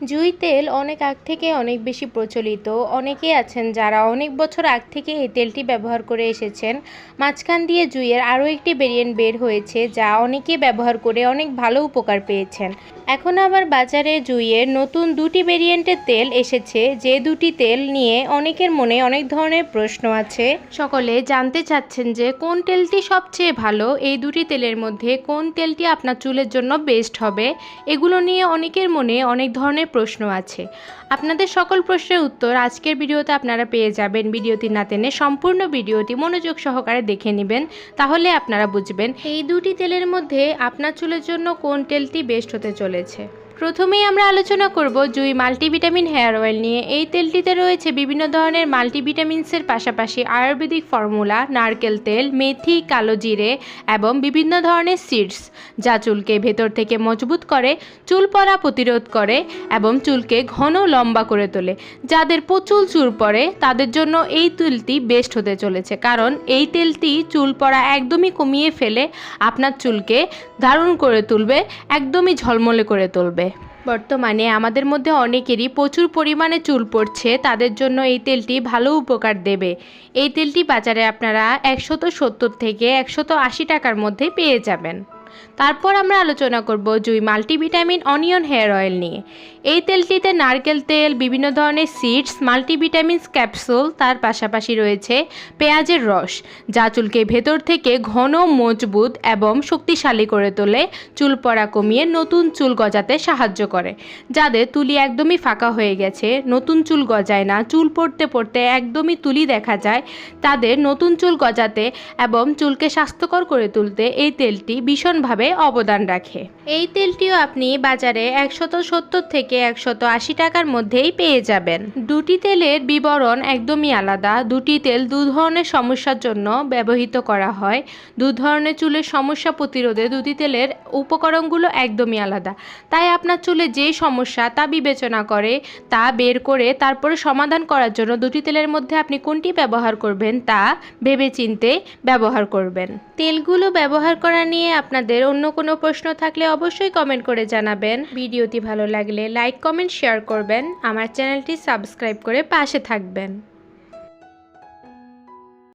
জুঁই তেল অনেক আগ থেকে অনেক বেশি প্রচলিত। অনেকেই আছেন যারা অনেক বছর আগ থেকে এই তেলটি ব্যবহার করে এসেছেন। মাঝখান দিয়ে জুঁইয়ের আরও একটি ভেরিয়েন্ট বের হয়েছে যা অনেকে ব্যবহার করে অনেক ভালো উপকার পেয়েছেন। এখন আবার বাজারে জুঁইয়ের নতুন দুটি ভেরিয়েন্টের তেল এসেছে। যে দুটি তেল নিয়ে অনেকের মনে অনেক ধরনের প্রশ্ন আছে। সকলে জানতে চাচ্ছেন যে কোন তেলটি সবচেয়ে ভালো? এই দুটি তেলের মধ্যে কোন তেলটি আপনার চুলের জন্য বেস্ট হবে? এগুলো নিয়ে অনেকের মনে অনেক ধরনের প্রশ্ন আছে। আপনাদের সকল প্রশ্নের উত্তর আজকের ভিডিওতে আপনারা পেয়ে যাবেন। ভিডিওটি না টেনে সম্পূর্ণ ভিডিওটি মনোযোগ সহকারে দেখে নেবেন, তাহলে আপনারা বুঝবেন এই দুটি তেলের মধ্যে আপনার চুলের জন্য কোন তেলটি বেস্ট হতে চলেছে। প্রথমেই আমরা আলোচনা করব জুই মাল্টিভিটামিন হেয়ার অয়েল নিয়ে। এই তেলটিতে রয়েছে বিভিন্ন ধরনের মাল্টিভিটামিনসের পাশাপাশি আয়ুর্বেদিক ফর্মুলা, নারকেল তেল, মেথি, কালো জিরে এবং বিভিন্ন ধরনের সিডস, যা চুলকে ভেতর থেকে মজবুত করে, চুল পড়া প্রতিরোধ করে এবং চুলকে ঘন লম্বা করে তোলে। যাদের প্রচুর চুল পড়ে, তাদের জন্য এই তেলটি বেস্ট হতে চলেছে। কারণ এই তেলটি চুল পড়া একদমই কমিয়ে ফেলে, আপনার চুলকে ধারণ করে তুলবে, একদমই ঝলমলে করে তুলবে। বর্তমানে আমাদের মধ্যে অনেকেরই প্রচুর পরিমাণে চুল পড়ছে, তাদের জন্য এই তেলটি ভালো উপকার দেবে। এই তেলটি বাজারে আপনারা একশত সত্তর থেকে একশত আশি টাকার মধ্যে পেয়ে যাবেন। তারপর আমরা আলোচনা করব Jui multivitamin, onion, hair oil নিয়ে। এই তেলটিতে নারকেল তেল, বিভিন্ন ধরনের সিডস, মাল্টিভিটামিনস, ক্যাপসুল, তার পাশাপাশি রয়েছে পেঁয়াজের রস, যা চুলকে ভেতর থেকে ঘন, মজবুত এবং শক্তিশালী করে তোলে, চুল পড়া কমিয়ে নতুন চুল গজাতে সাহায্য করে। যাদের তুলি একদমই ফাঁকা হয়ে গেছে, নতুন চুল গজায় না, চুল পড়তে পড়তে একদমই তুলি দেখা যায়, তাদের নতুন চুল গজাতে এবং চুলকে স্বাস্থ্যকর করে তুলতে এই তেলটি ভীষণভাবে অবদান রাখে। এই তেলটিও আপনি বাজারে একশত সত্তর থেকে একশত আশি টাকার মধ্যেই পেয়ে যাবেন। দুটি তেলের বিবরণ একদমই আলাদা। দুটি তেল দু ধরনের সমস্যার জন্য ব্যবহৃত করা হয়। দু ধরনের চুলের সমস্যা প্রতিরোধে দুটি তেলের উপকরণগুলো একদমই আলাদা। তাই আপনার চুলে যে সমস্যা তা বিবেচনা করে তা বের করে তারপরে সমাধান করার জন্য দুটি তেলের মধ্যে আপনি কোনটি ব্যবহার করবেন তা ভেবেচিন্তে ব্যবহার করবেন। তেলগুলো ব্যবহার করা নিয়ে আপনাদের অন্য কোনো প্রশ্ন থাকলে অবশ্যই কমেন্ট করে জানাবেন। ভিডিওটি ভালো লাগলে লাইক কমেন্ট শেয়ার করবেন। আমার চ্যানেলটি সাবস্ক্রাইব করে পাশে থাকবেন।